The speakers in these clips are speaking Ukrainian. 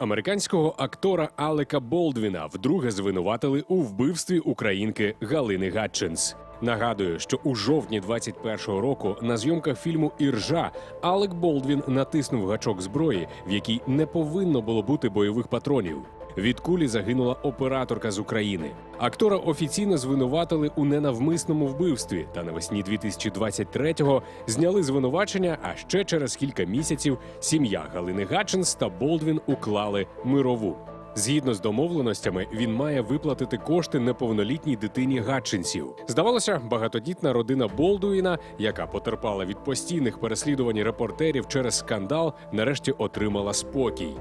Американського актора Алека Болдвіна вдруге звинуватили у вбивстві українки Галини Гатчинс. Нагадую, що у жовтні 21-го року на зйомках фільму Іржа Алек Болдвін натиснув гачок зброї, в якій не повинно було бути бойових патронів. Від кулі загинула операторка з України. Актора офіційно звинуватили у ненавмисному вбивстві, та навесні 2023-го зняли звинувачення. А ще через кілька місяців сім'я Галини Гатчинс та Болдвін уклали мирову. Згідно з домовленостями, він має виплатити кошти неповнолітній дитині Гатчинсів. Здавалося, багатодітна родина Болдуїна, яка потерпала від постійних переслідувань репортерів через скандал, нарешті отримала спокій.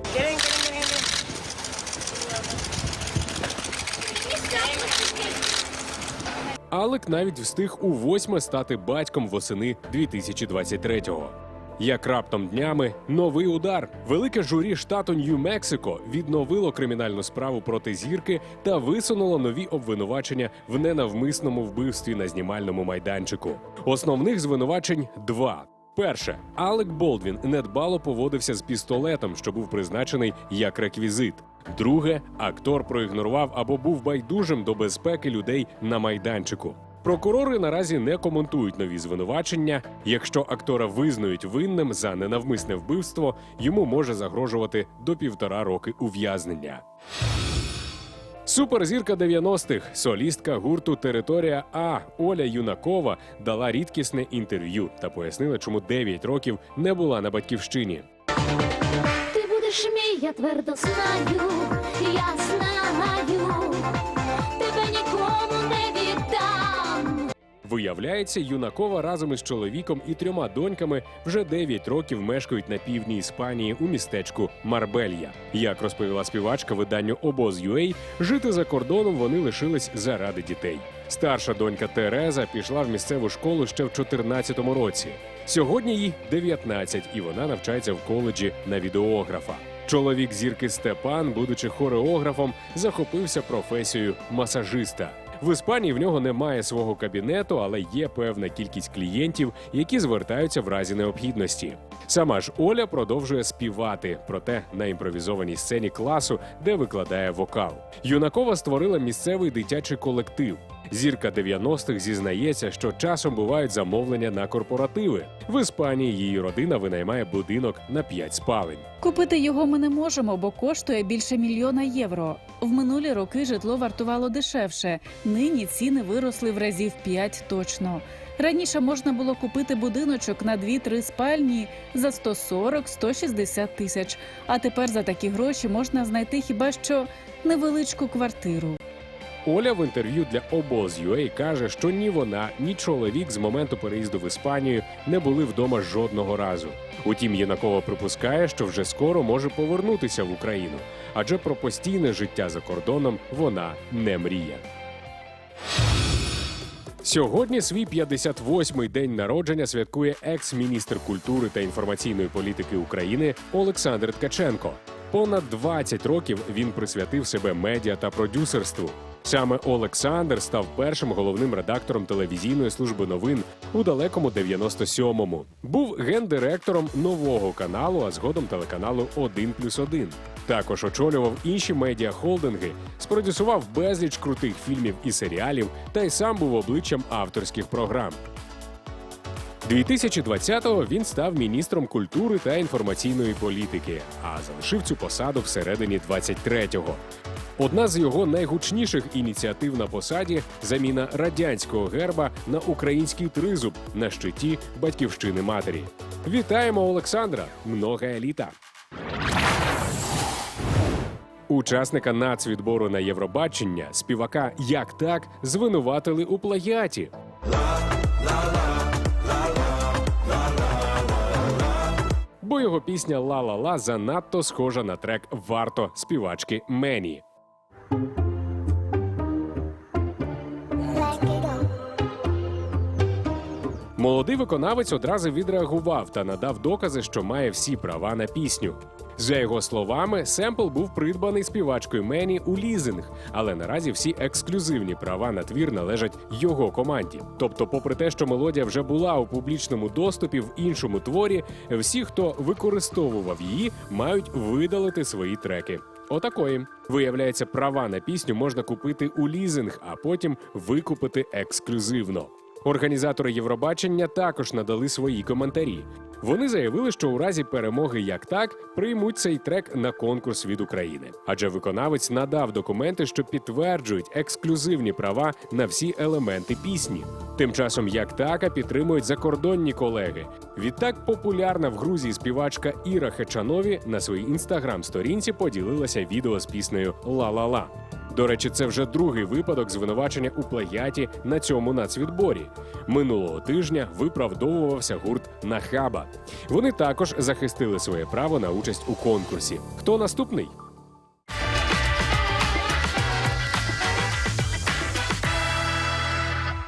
Алек навіть встиг у восьме стати батьком восени 2023-го. Як раптом днями новий удар. Велике журі штату Нью-Мексико відновило кримінальну справу проти зірки та висунуло нові обвинувачення в ненавмисному вбивстві на знімальному майданчику. Основних звинувачень два. Перше, Алек Болдвін недбало поводився з пістолетом, що був призначений як реквізит. Друге, актор проігнорував або був байдужим до безпеки людей на майданчику. Прокурори наразі не коментують нові звинувачення. Якщо актора визнають винним за ненавмисне вбивство, йому може загрожувати до півтора роки ув'язнення. Суперзірка 90-х, солістка гурту Територія А Оля Юнакова дала рідкісне інтерв'ю та пояснила, чому 9 років не була на батьківщині. Ти будеш мій, я твердо знаю, я знаю, тебе нікому не віддам. Виявляється, юнакова разом із чоловіком і трьома доньками вже 9 років мешкають на півдні Іспанії у містечку Марбелья. Як розповіла співачка виданню Обоз.UA, жити за кордоном вони лишились заради дітей. Старша донька Тереза пішла в місцеву школу ще в 2014 році. Сьогодні їй 19, і вона навчається в коледжі на відеографа. Чоловік зірки Степан, будучи хореографом, захопився професією масажиста. В Іспанії в нього немає свого кабінету, але є певна кількість клієнтів, які звертаються в разі необхідності. Сама ж Оля продовжує співати, проте на імпровізованій сцені класу, де викладає вокал. Юнакова створила місцевий дитячий колектив. Зірка 90-х зізнається, що часом бувають замовлення на корпоративи. В Іспанії її родина винаймає будинок на 5 спалень. Купити його ми не можемо, бо коштує більше мільйона євро. В минулі роки житло вартувало дешевше. Нині ціни виросли в разів 5 точно. Раніше можна було купити будиночок на 2-3 спальні за 140-160 тисяч. А тепер за такі гроші можна знайти хіба що невеличку квартиру. Оля в інтерв'ю для Обоз.UA каже, що ні вона, ні чоловік з моменту переїзду в Іспанію не були вдома жодного разу. Утім, Єнакова припускає, що вже скоро може повернутися в Україну, адже про постійне життя за кордоном вона не мріє. Сьогодні свій 58-й день народження святкує екс-міністр культури та інформаційної політики України Олександр Ткаченко. Понад 20 років він присвятив себе медіа та продюсерству. Саме Олександр став першим головним редактором телевізійної служби новин у далекому 97-му. Був гендиректором нового каналу, а згодом телеканалу 1+,1. Також очолював інші медіахолдинги, спродюсував безліч крутих фільмів і серіалів, та й сам був обличчям авторських програм. 2020-го він став міністром культури та інформаційної політики, а залишив цю посаду всередині 23-го. Одна з його найгучніших ініціатив на посаді заміна радянського герба на український тризуб на щиті батьківщини матері. Вітаємо Олександра! Много еліта! Учасника нацвідбору на Євробачення співака Як так звинуватили у плагіаті. Бо його пісня Ла-ла-ла занадто схожа на трек Варто співачки Мені. Молодий виконавець одразу відреагував та надав докази, що має всі права на пісню. За його словами, семпл був придбаний співачкою Мені у лізинг, але наразі всі ексклюзивні права на твір належать його команді. Тобто, попри те, що мелодія вже була у публічному доступі в іншому творі, всі, хто використовував її, мають видалити свої треки. Отакої виявляється, права на пісню можна купити у лізинг, а потім викупити ексклюзивно. Організатори Євробачення також надали свої коментарі. Вони заявили, що у разі перемоги як так приймуть цей трек на конкурс від України, адже виконавець надав документи, що підтверджують ексклюзивні права на всі елементи пісні. Тим часом як така підтримують закордонні колеги. Відтак популярна в Грузії співачка Іра Хечанові на своїй інстаграм-сторінці поділилася відео з піснею Ла-ла-ла. До речі, це вже другий випадок звинувачення у плагіаті на цьому нацвідборі. Минулого тижня виправдовувався гурт Нахаба. Вони також захистили своє право на участь у конкурсі. Хто наступний?